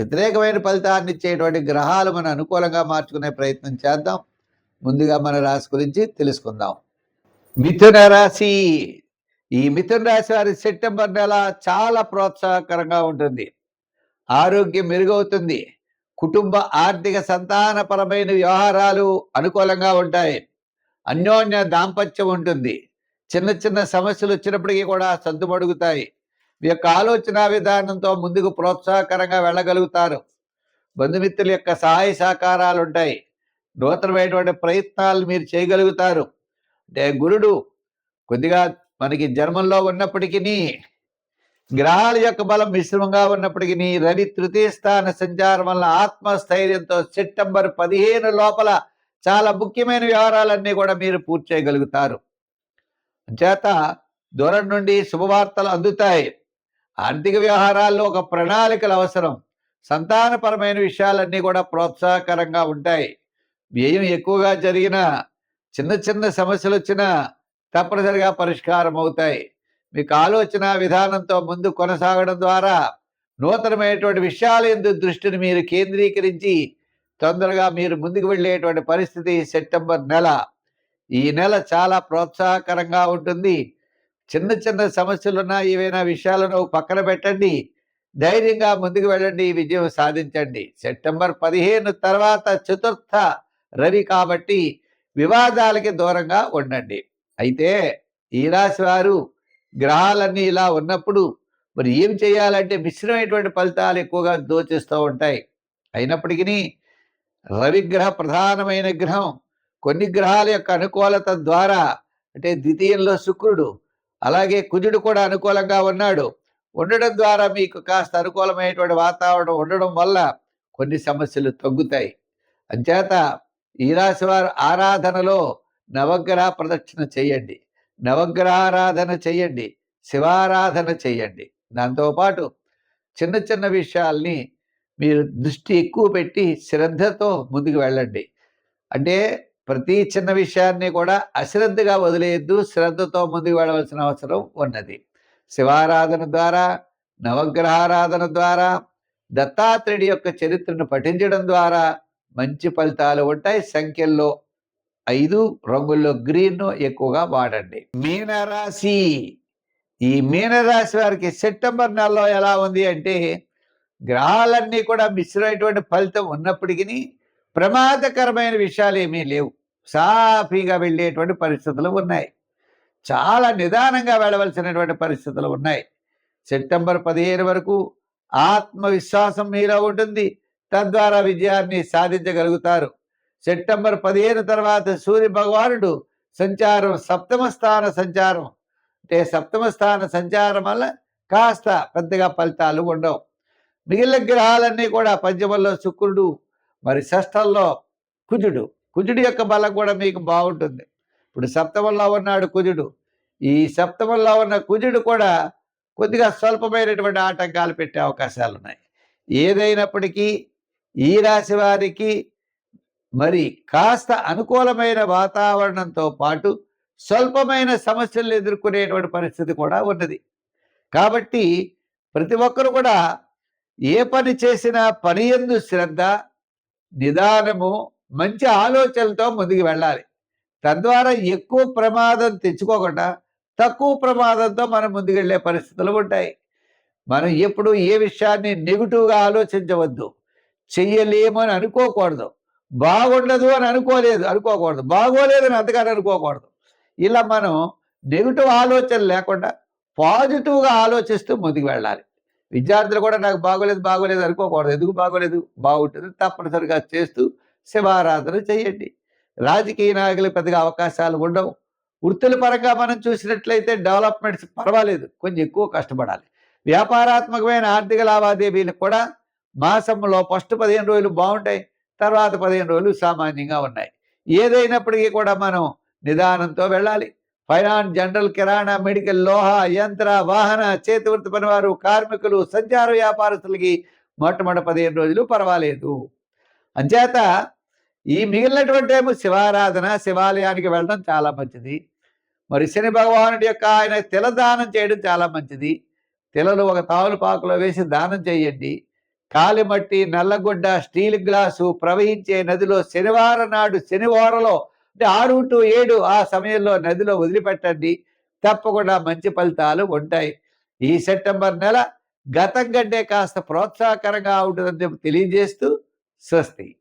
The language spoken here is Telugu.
వ్యతిరేకమైన ఫలితాన్ని ఇచ్చేటువంటి గ్రహాలు మనం అనుకూలంగా మార్చుకునే ప్రయత్నం చేద్దాం. ముందుగా మన రాశి గురించి తెలుసుకుందాం. మిథున రాశి. ఈ మిథున రాశి వారి సెప్టెంబర్ నెల చాలా ప్రోత్సాహకరంగా ఉంటుంది. ఆరోగ్యం మెరుగవుతుంది. కుటుంబ ఆర్థిక సంతానపరమైన వ్యవహారాలు అనుకూలంగా ఉంటాయి. అన్యోన్య దాంపత్యం ఉంటుంది. చిన్న చిన్న సమస్యలు వచ్చినప్పటికీ కూడా సద్దుమడుగుతాయి యొక్క ఆలోచన విధానంతో ముందుకు ప్రోత్సాహకరంగా వెళ్ళగలుగుతారు. బంధుమిత్రుల యొక్క సహాయ సహకారాలు ఉంటాయి. నూతనమైనటువంటి ప్రయత్నాలు మీరు చేయగలుగుతారు. అంటే గురుడు కొద్దిగా మనకి జన్మంలో ఉన్నప్పటికీ గ్రహాల యొక్క బలం మిశ్రమంగా ఉన్నప్పటికీ రవి తృతీయ స్థాన సంచారం వల్ల ఆత్మస్థైర్యంతో సెప్టెంబర్ పదిహేను లోపల చాలా ముఖ్యమైన వ్యవహారాలన్నీ కూడా మీరు పూర్తి చేయగలుగుతారు. చేత దూరం నుండి శుభవార్తలు అందుతాయి. ఆర్థిక వ్యవహారాల్లో ఒక ప్రణాళికలు అవసరం. సంతానపరమైన విషయాలన్నీ కూడా ప్రోత్సాహకరంగా ఉంటాయి. వ్యయం ఎక్కువగా జరిగిన చిన్న చిన్న సమస్యలు వచ్చినా తప్పనిసరిగా పరిష్కారం అవుతాయి. మీకు ఆలోచన విధానంతో ముందు కొనసాగడం ద్వారా నూతనమైనటువంటి విషయాల ఎందు దృష్టిని మీరు కేంద్రీకరించి తొందరగా మీరు ముందుకు వెళ్ళేటువంటి పరిస్థితి సెప్టెంబర్ నెల. ఈ నెల చాలా ప్రోత్సాహకరంగా ఉంటుంది. చిన్న చిన్న సమస్యలున్నా ఏవైనా విషయాలను పక్కన పెట్టండి. ధైర్యంగా ముందుకు వెళ్ళండి. విజయం సాధించండి. సెప్టెంబర్ పదిహేను తర్వాత చతుర్థ రవి కాబట్టి వివాదాలకి దూరంగా ఉండండి. అయితే ఈ రాశి వారు గ్రహాలన్నీ ఇలా ఉన్నప్పుడు మరి ఏం చేయాలంటే మిశ్రమైనటువంటి ఫలితాలు ఎక్కువగా దోచిస్తూ ఉంటాయి. అయినప్పటికీ రవిగ్రహ ప్రధానమైన గ్రహం. కొన్ని గ్రహాల యొక్క అనుకూలత ద్వారా అంటే ద్వితీయంలో శుక్రుడు అలాగే కుజుడు కూడా అనుకూలంగా ఉన్నాడు. ఉండడం ద్వారా మీకు కాస్త అనుకూలమైనటువంటి వాతావరణం ఉండడం వల్ల కొన్ని సమస్యలు తగ్గుతాయి. అంచేత ఈ రాశి వారు ఆరాధనలో నవగ్రహ ప్రదక్షిణ చేయండి. నవగ్రహారాధన చేయండి. శివారాధన చేయండి. దాంతోపాటు చిన్న చిన్న విషయాల్ని మీరు దృష్టి ఎక్కువ పెట్టి శ్రద్ధతో ముందుకు వెళ్ళండి. అంటే ప్రతి చిన్న విషయాన్ని కూడా అశ్రద్ధగా వదిలేయద్దు శ్రద్ధతో ముందుకు వెళ్ళవలసిన అవసరం ఉన్నది. శివారాధన ద్వారా నవగ్రహారాధన ద్వారా దత్తాత్రేయుడి యొక్క చరిత్రను పఠించడం ద్వారా మంచి ఫలితాలు ఉంటాయి. సంఖ్యల్లో ఐదు రంగుల్లో గ్రీన్ ఎక్కువగా వాడండి. మీనరాశి. ఈ మీనరాశి వారికి సెప్టెంబర్ నెలలో ఎలా ఉంది అంటే గ్రహాలన్నీ కూడా మిశ్రమైనటువంటి ఫలితం ఉన్నప్పటికీ ప్రమాదకరమైన విషయాలు ఏమీ లేవు. సాఫీగా వెళ్ళేటువంటి పరిస్థితులు ఉన్నాయి. చాలా నిదానంగా వెళ్ళవలసినటువంటి పరిస్థితులు ఉన్నాయి. సెప్టెంబర్ పదిహేను వరకు ఆత్మవిశ్వాసం మీలో ఉంటుంది. తద్వారా విజయాన్ని సాధించగలుగుతారు. సెప్టెంబర్ పదిహేను తర్వాత సూర్య భగవానుడు సంచారం సప్తమ స్థాన సంచారం. అంటే సప్తమ స్థాన సంచారం వల్ల కాస్త పెద్దగా ఫలితాలు ఉండవు. మిగిలిన గ్రహాలన్నీ కూడా పంచమంలో శుక్రుడు మరి షష్టంలో కుజుడు. కుజుడి యొక్క బలం కూడా మీకు బాగుంటుంది. ఇప్పుడు సప్తమంలో ఉన్నాడు కుజుడు. ఈ సప్తమంలో ఉన్న కుజుడు కూడా కొద్దిగా స్వల్పమైనటువంటి ఆటంకాలు పెట్టే అవకాశాలు ఉన్నాయి. ఏదైనప్పటికీ ఈ రాశి వారికి మరి కాస్త అనుకూలమైన వాతావరణంతో పాటు స్వల్పమైన సమస్యలు ఎదుర్కొనేటువంటి పరిస్థితి కూడా ఉన్నది. కాబట్టి ప్రతి ఒక్కరు కూడా ఏ పని చేసినా పని ఎందు శ్రద్ధ నిదానము మంచి ఆలోచనలతో ముందుకు వెళ్ళాలి. తద్వారా ఎక్కువ ప్రమాదం తెచ్చుకోకుండా తక్కువ ప్రమాదంతో మనం ముందుకెళ్ళే పరిస్థితులు ఉంటాయి. మనం ఎప్పుడు ఏ విషయాన్ని నెగిటివ్గా ఆలోచించవద్దు. చెయ్యలేము అని అనుకోకూడదు. బాగుండదు అని అనుకోలేదు అనుకోకూడదు. బాగోలేదని అంతగాని అనుకోకూడదు. ఇలా మనం నెగిటివ్ ఆలోచన లేకుండా పాజిటివ్గా ఆలోచిస్తూ ముందుకు వెళ్ళాలి. విద్యార్థులు కూడా నాకు బాగోలేదు బాగోలేదు అనుకోకూడదు. ఎందుకు బాగోలేదు? బాగుంటుంది. తప్పనిసరిగా చేస్తూ శివారాధన చేయండి. రాజకీయ నాయకులకు పెద్దగా అవకాశాలు ఉండవు. వృత్తుల పరంగా మనం చూసినట్లయితే డెవలప్మెంట్స్ పర్వాలేదు. కొంచెం ఎక్కువ కష్టపడాలి. వ్యాపారాత్మకమైన ఆర్థిక లావాదేవీలు కూడా మాసంలో ఫస్ట్ పదిహేను రోజులు బాగుంటాయి. తర్వాత పదిహేను రోజులు సామాన్యంగా ఉన్నాయి. ఏదైనప్పటికీ కూడా మనం నిదానంతో వెళ్ళాలి. ఫైనాన్స్ జనరల్ కిరాణా మెడికల్ లోహ యంత్ర వాహన చేతి వృత్తి పనివారు కార్మికులు సంచార వ్యాపారస్తులకి మొట్టమొదటి పదిహేను రోజులు పర్వాలేదు. అంచేత ఈ మిగిలినటువంటి ఏమో శివారాధన శివాలయానికి వెళ్ళడం చాలా మంచిది. మరి శని భగవానుడి యొక్క ఆయన తిల దానం చేయడం చాలా మంచిది. తిలలు ఒక తావులు పాకులో వేసి దానం చేయండి. కాలిమట్టి నల్లగుడ్డ స్టీల్ గ్లాసు ప్రవహించే నదిలో శనివారం నాడు శనివారంలో అంటే ఆరు టు ఏడు ఆ సమయంలో నదిలో వదిలిపెట్టండి. తప్పకుండా మంచి ఫలితాలు ఉంటాయి. ఈ సెప్టెంబర్ నెల గతం కంటే కాస్త ప్రోత్సాహకరంగా ఉంటుందని తెలియజేస్తూ స్వస్తి.